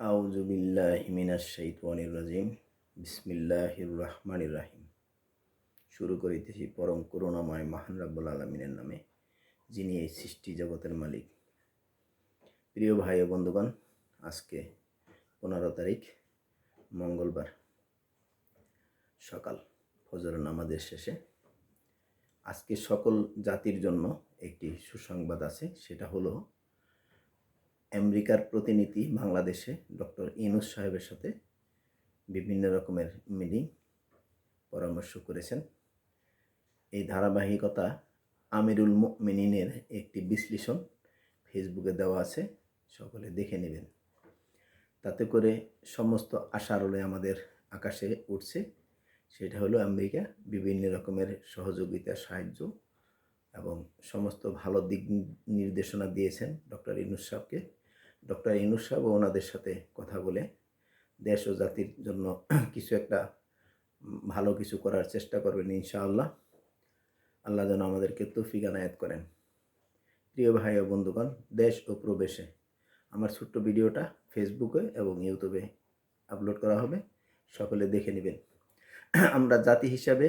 আউযু বিল্লাহি মিনাশ শাইতানির রাজিম। বিসমিল্লাহির রহমানির রাহিম। শুরু করিতেছি পরম করুণাময় মহান রাব্বুল আলমিনের নামে, যিনি এই সৃষ্টি জগতের মালিক। প্রিয় ভাই ও বন্ধুগণ, আজকে পনেরো তারিখ, মঙ্গলবার, সকাল, ফজর নামাজের শেষে। আজকে সকল জাতির জন্য একটি সুসংবাদ আছে, সেটা হলো আমেরিকার প্রতিনিধি বাংলাদেশে ডক্টর ইনুস সাহেবের সাথে বিভিন্ন রকমের মিটিং পরামর্শ করেছেন। এই ধারাবাহিকতা আমিরুল মিনিনের একটি বিশ্লেষণ ফেসবুকে দেওয়া আছে, সকলে দেখে নেবেন। তাতে করে সমস্ত আশার আলোয় আমাদের আকাশে উঠছে। সেটা হলো আমেরিকা, বিভিন্ন রকমের সহযোগিতা, সাহায্য এবং সমস্ত ভালো দিক নির্দেশনা দিয়েছেন ডক্টর ইনুস সাহেবকে। ডক্টর ইনুস সাহেব ওনাদের সাথে কথা বলে দেশ ও জাতির জন্য কিছু একটা ভালো কিছু করার চেষ্টা করবেন ইনশাআল্লাহ। আল্লাহ যেন আমাদেরকে তৌফিক আনায়াত করেন। প্রিয় ভাই ও বন্ধুগণ, দেশ ও প্রবেশে আমার ছোট্ট ভিডিওটা ফেসবুকে এবং ইউটিউবে আপলোড করা হবে, সকলে দেখে নেবেন। আমরা জাতি হিসাবে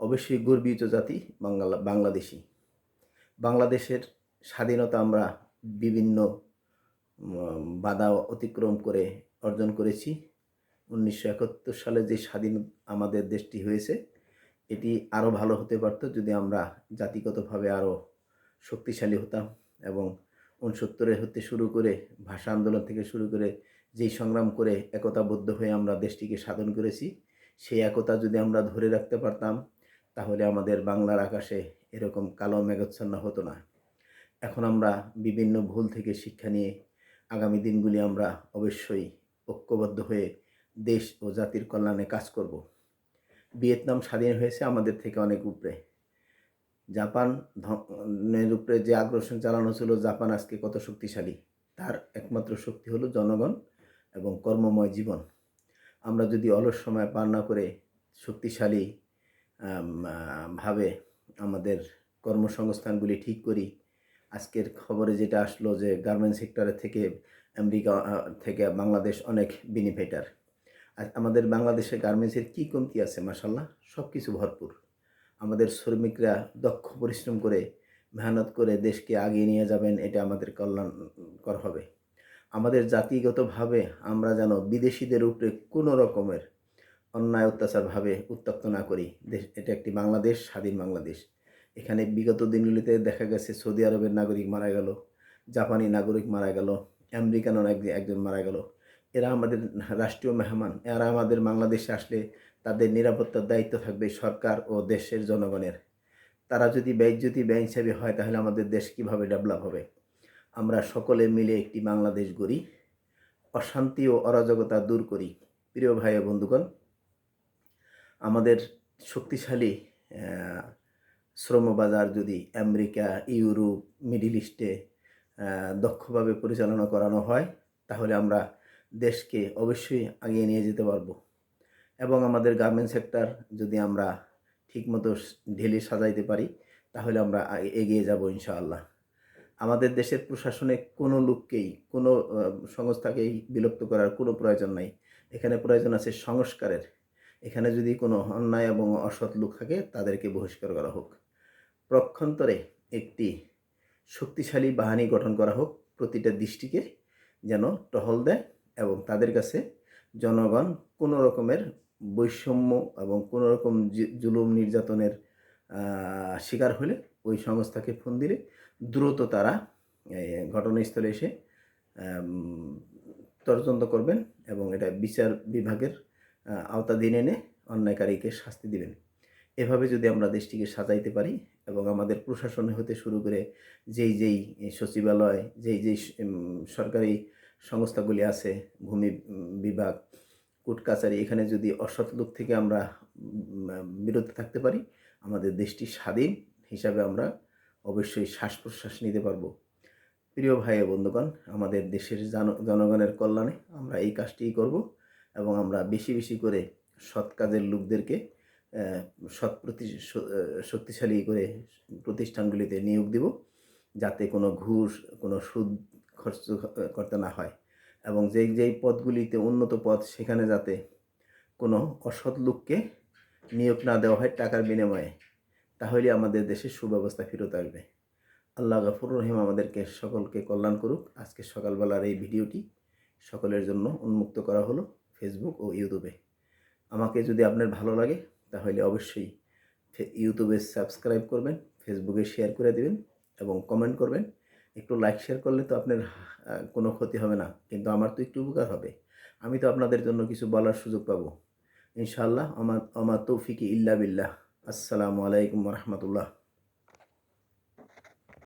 অবশ্যই গর্বিত জাতি, বাংলা, বাংলাদেশি। বাংলাদেশের স্বাধীনতা আমরা বিভিন্ন বাধা অতিক্রম করে অর্জন করেছি। উনিশশো একাত্তর সালে যে স্বাধীন আমাদের দেশটি হয়েছে, এটি আরও ভালো হতে পারতো যদি আমরা জাতিগতভাবে আরও শক্তিশালী হতাম এবং উনসত্তরে হতে শুরু করে ভাষা আন্দোলন থেকে শুরু করে যেই সংগ্রাম করে একতাবদ্ধ হয়ে আমরা দেশটিকে সাধন করেছি, সেই একতা যদি আমরা ধরে রাখতে পারতাম, তাহলে আমাদের বাংলার আকাশে এরকম কালো মেঘাচ্ছন্ন হতো না। এখন আমরা বিভিন্ন ভুল থেকে শিক্ষা নিয়ে আগামী দিনগুলি আমরা অবশ্যই ঐক্যবদ্ধ হয়ে দেশ ও জাতির কল্যাণে কাজ করব। ভিয়েতনাম স্বাধীন হয়েছে আমাদের থেকে অনেক উপরে। জাপান ধনের উপরে যে আগ্রাসন চালানো ছিল, জাপান আজকে কত শক্তিশালী, তার একমাত্র শক্তি হলো জনগণ এবং কর্মময় জীবন। আমরা যদি অলস সময় পার না করে শক্তিশালী ভাবে আমাদের কর্মসংস্থানগুলি ঠিক করি আজকের খবরে যেটা আসলো যে গার্মেন্টস সেক্টরের থেকে আমেরিকা থেকে বাংলাদেশ অনেক বেনিফিটার আর আমাদের বাংলাদেশে গার্মেন্টসের কী কমতি আছে মাসাল্লাহ সব কিছু ভরপুর। আমাদের শ্রমিকরা দক্ষ পরিশ্রম করে, মেহনত করে দেশকে আগিয়ে নিয়ে যাবেন, এটা আমাদের কল্যাণকর হবে। আমাদের জাতিগতভাবে আমরা যেন বিদেশিদের উপরে কোনো রকমের অন্যায় অত্যাচারভাবে উত্তপ্ত না করি। দেশ, এটা একটি বাংলাদেশ, স্বাধীন বাংলাদেশ। এখানে বিগত দিনগুলিতে দেখা গেছে সৌদি আরবের নাগরিক মারা গেল, জাপানি নাগরিক মারা গেল, আমেরিকানও এক- একজন মারা গেল। এরা আমাদের রাষ্ট্রীয় মেহমান, এরা আমাদের বাংলাদেশে আসলে তাদের নিরাপত্তার দায়িত্ব থাকবে সরকার ও দেশের জনগণের। তারা যদি ব্যয় যদি ব্যয় হিসাবে হয়, তাহলে আমাদের দেশ কীভাবে ডেভেলপ হবে? আমরা সকলে মিলে একটি বাংলাদেশ গড়ি, অশান্তি ও অরাজকতা দূর করি। প্রিয় ভাই বন্ধুগণ, আমাদের শক্তিশালী শ্রমবাজার যদি আমেরিকা, ইউরোপ, মিডিল ইস্টে দক্ষভাবে পরিচালনা করানো হয়, তাহলে আমরা দেশকে অবশ্যই এগিয়ে নিয়ে যেতে পারব। এবং আমাদের গার্মেন্ট সেক্টর যদি আমরা ঠিকমতো ঢেলে সাজাইতে পারি, তাহলে আমরা এগিয়ে যাব ইনশাআল্লাহ। আমাদের দেশের প্রশাসনে কোনো লোককেই, কোনো সংস্থাকেই বিলুপ্ত করার কোনো প্রয়োজন নাই। এখানে প্রয়োজন আছে সংস্কারের। এখানে যদি কোনো অন্যায় এবং অসৎ লোক থাকে, তাদেরকে বহিষ্কার করা হোক। পক্ষান্তরে একটি শক্তিশালী বাহিনী গঠন করা হোক, প্রতিটা দৃষ্টিকে যেন টহল দেয় এবং তাদের কাছে জনগণ কোনো রকমের বৈষম্য এবং কোনো রকম জুলুম নির্যাতনের শিকার হলে ওই সংস্থাকে ফোন দিলে দ্রুত তারা ঘটনাস্থলে এসে তদন্ত করবেন এবং এটা বিচার বিভাগের আওতাধীন এনে অন্যায়কারীকে শাস্তি দিবেন। এভাবে যদি আমরা দেশটিকে সাজাইতে পারি এবং আমাদের প্রশাসন হতে শুরু করে যেই যেই সচিবালয়, যেই যেই সরকারি সংস্থাগুলি আছে, ভূমি বিভাগ, কোর্ট, কাছারি, এখানে যদি অসৎ লোক থেকে আমরা বিরত থাকতে পারি, আমাদের দেশটি স্বাধীন হিসাবে আমরা অবশ্যই শ্বাস প্রশ্বাস নিতে পারব। প্রিয় ভাই বন্ধুগণ, আমাদের দেশের জন- জনগণের কল্যাণে আমরা এই কাজটিই করব এবং আমরা বেশি বেশি করে সৎ কাজের লোকদেরকে সৎ প্রতি শক্তিশালী করে প্রতিষ্ঠানগুলিতে নিয়োগ দিব যাতে কোনো ঘুষ, কোনো সুদ খরচ করতে না হয়। এবং যেই যেই পদগুলিতে উন্নত পদ সেখানে যাতে কোনো অসৎ লোককে নিয়োগ না দেওয়া হয় টাকার বিনিময়ে, তাহলে আমাদের দেশে সুব্যবস্থা ফেরত আসবে। আল্লাহ গাফুর রহিম আমাদেরকে সকলকে কল্যাণ করুক। আজকে সকালবেলার এই ভিডিওটি সকলের জন্য উন্মুক্ত করা হলো ফেসবুক ও ইউটিউবে আমাকে যদি আপনার ভালো লাগে তাহলে অবশ্যই ইউটিউবে সাবস্ক্রাইব করবেন, ফেসবুকে শেয়ার করে দেবেন এবং কমেন্ট করবেন। একটু লাইক, শেয়ার করলে তো আপনার কোনো ক্ষতি হবে না, কিন্তু আমার তো একটু উপকার হবে। আমি তো আপনাদের জন্য কিছু বলার সুযোগ পাবো। ইনশাআল্লাহ আমার আমার তৌফিকি ইল্লা বিল্লাহ। আসসালামু আলাইকুম রহমতুল্লাহ।